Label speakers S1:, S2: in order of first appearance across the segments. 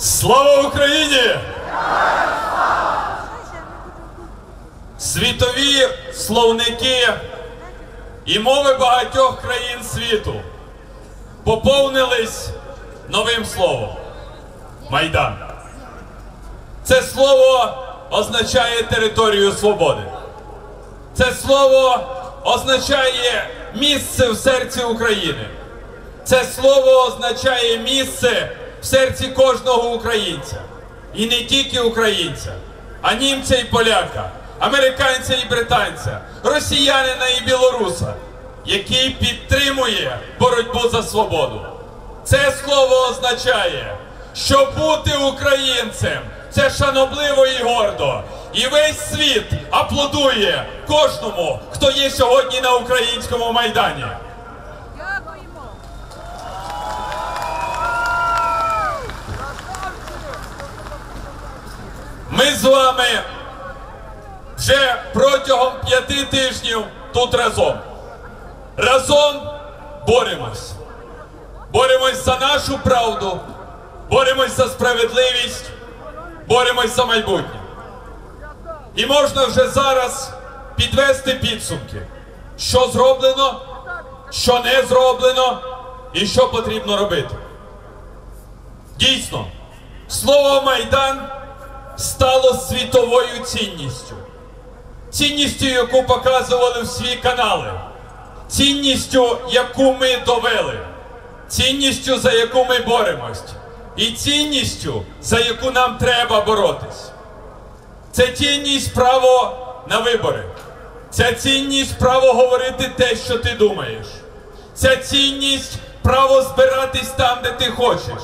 S1: Слава Україні! Світові словники і мови багатьох країн світу поповнились новим словом Майдан. Це слово означає територію свободи. Це слово означає місце в серці України. Це слово означає місце в серці кожного українця. І не тільки українця, а німця і поляка, американця і британця, росіянина і білоруса, який підтримує боротьбу за свободу. Це слово означає, що бути українцем це шанобливо і гордо. І весь світ аплодує кожному, хто є сьогодні на українському майдані. Ми вже протягом п'яти тижнів тут разом. Разом боремось. Боремось за нашу правду, боремось за справедливість, боремось за майбутнє. І можна вже зараз підвести підсумки, що зроблено, що не зроблено і що потрібно робити. Дійсно, слово Майдан стало світовою цінністю. Цінністю, яку показували всі канали, цінністю, яку ми довели, цінністю, за яку ми боремось, і цінністю, за яку нам треба боротись. Це цінність право на вибори. Це цінність право говорити те, що ти думаєш. Ця цінність право збиратись там, де ти хочеш.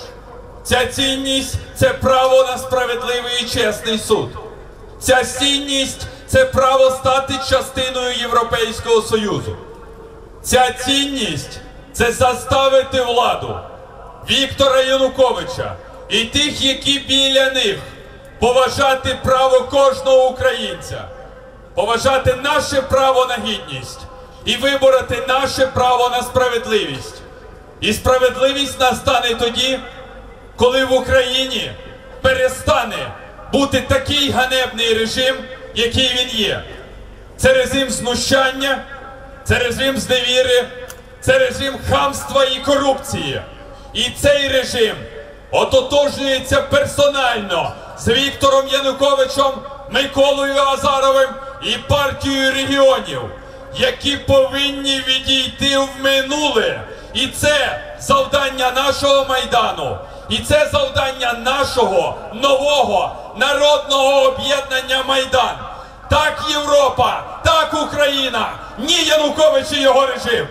S1: Ця цінність це право на справедливий і чесний суд. Ця цінність це право стати частиною Європейського Союзу. Ця цінність це заставити владу Віктора Януковича і тих, які біля них поважати право кожного українця, поважати наше право на гідність і вибороти наше право на справедливість. І справедливість настане тоді, коли в Україні перестане бути такий ганебний режим, який він є. Це режим знущання, це режим зневіри, це режим хамства і корупції. І цей режим ототожнюється персонально з Віктором Януковичем, Миколою Азаровим і партією регіонів, які повинні відійти в минуле. І це завдання нашого майдану. І це завдання нашого нового народного об'єднання Майдан. Так Європа, так Україна, ні Янукович і його режим.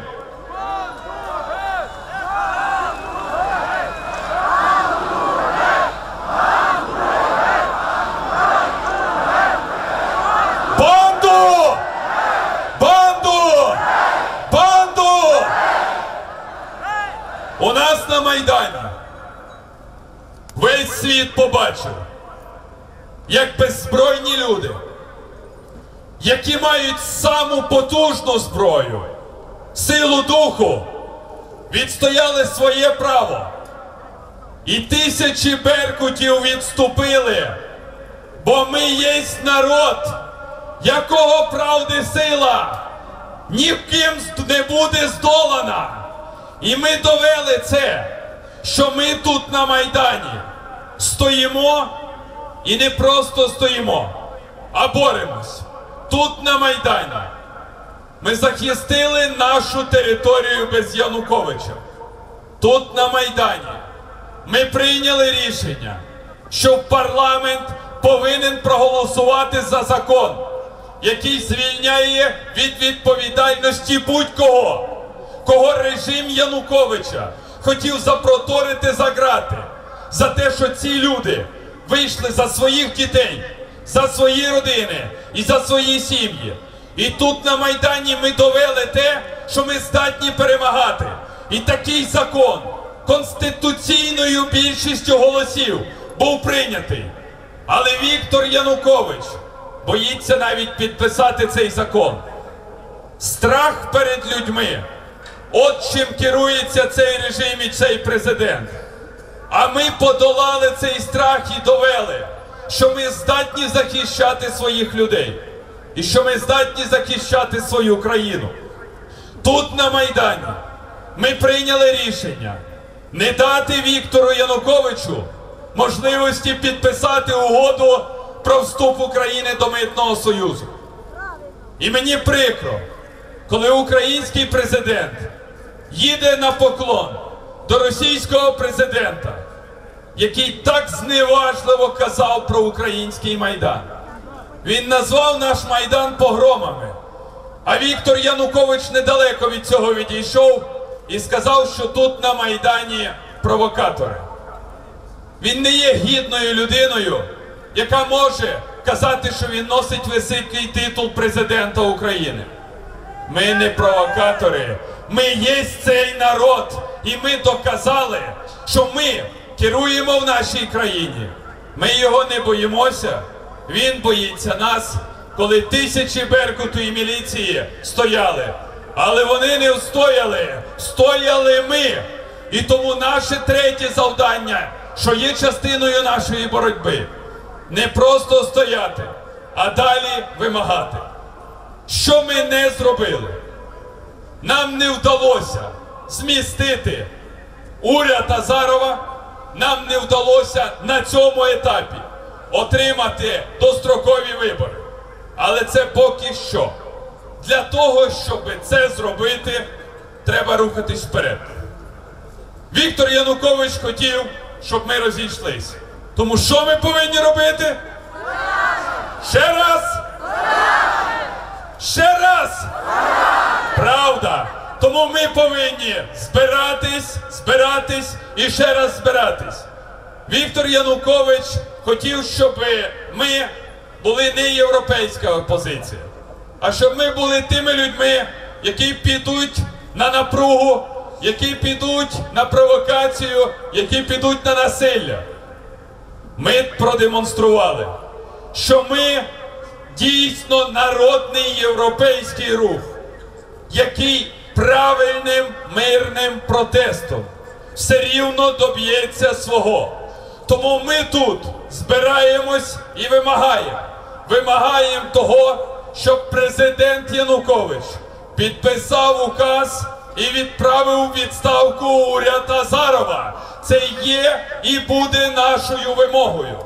S1: Банду! Банду! Банду! У нас на Майдані весь світ побачив, як беззбройні люди, які мають саму потужну зброю, силу духу, відстояли своє право. І тисячі беркутів відступили, бо ми єсть народ, якого правди сила ніким не буде здолана. І ми довели це, що ми тут на Майдані стоїмо і не просто стоїмо, а боремось. Тут на Майдані. Ми захистили нашу територію без Януковича. Тут на Майдані ми прийняли рішення, що парламент повинен проголосувати за закон, який звільняє від відповідальності будь-кого, кого режим Януковича хотів запроторити за грати, за те, що ці люди вийшли за своїх дітей, за свої родини і за свої сім'ї. І тут на Майдані ми довели те, що ми здатні перемагати. І такий закон конституційною більшістю голосів був прийнятий. Але Віктор Янукович боїться навіть підписати цей закон. Страх перед людьми. От чим керується цей режим і цей президент. А ми подолали цей страх і довели, що ми здатні захищати своїх людей і що ми здатні захищати свою країну. Тут на Майдані ми прийняли рішення не дати Віктору Януковичу можливості підписати угоду про вступ України до Митного Союзу. І мені прикро, коли український президент їде на поклон до російського президента, який так зневажливо казав про український майдан. Він назвав наш майдан погромами. А Віктор Янукович недалеко від цього відійшов і сказав, що тут на Майдані провокатори. Він не є гідною людиною, яка може казати, що він носить високий титул президента України. Ми не провокатори, ми є цей народ, і ми доказали, що ми керуємо в нашій країні. Ми його не боїмося, він боїться нас, коли тисячі беркуту і міліції стояли. Але вони не встояли, стояли ми. І тому наше третє завдання, що є частиною нашої боротьби, не просто стояти, а далі вимагати. Що ми не зробили? Нам не вдалося змістити уряд Азарова, нам не вдалося на цьому етапі отримати дострокові вибори. Але це поки що. Для того, щоб це зробити, треба рухатись вперед. Віктор Янукович хотів, щоб ми розійшлися. Тому що ми повинні робити? Ще раз! Ще раз! Правда! Тому ми повинні збиратись, збиратись і ще раз збиратись. Віктор Янукович хотів, щоб ми були не європейська опозиція, а щоб ми були тими людьми, які підуть на напругу, які підуть на провокацію, які підуть на насилля. Ми продемонстрували, що ми дійсно народний європейський рух, який правильним мирним протестом все рівно доб'ється свого. Тому ми тут збираємось і вимагаємо. Вимагаємо того, щоб президент Янукович підписав указ і відправив у відставку уряд Азарова. Це є і буде нашою вимогою.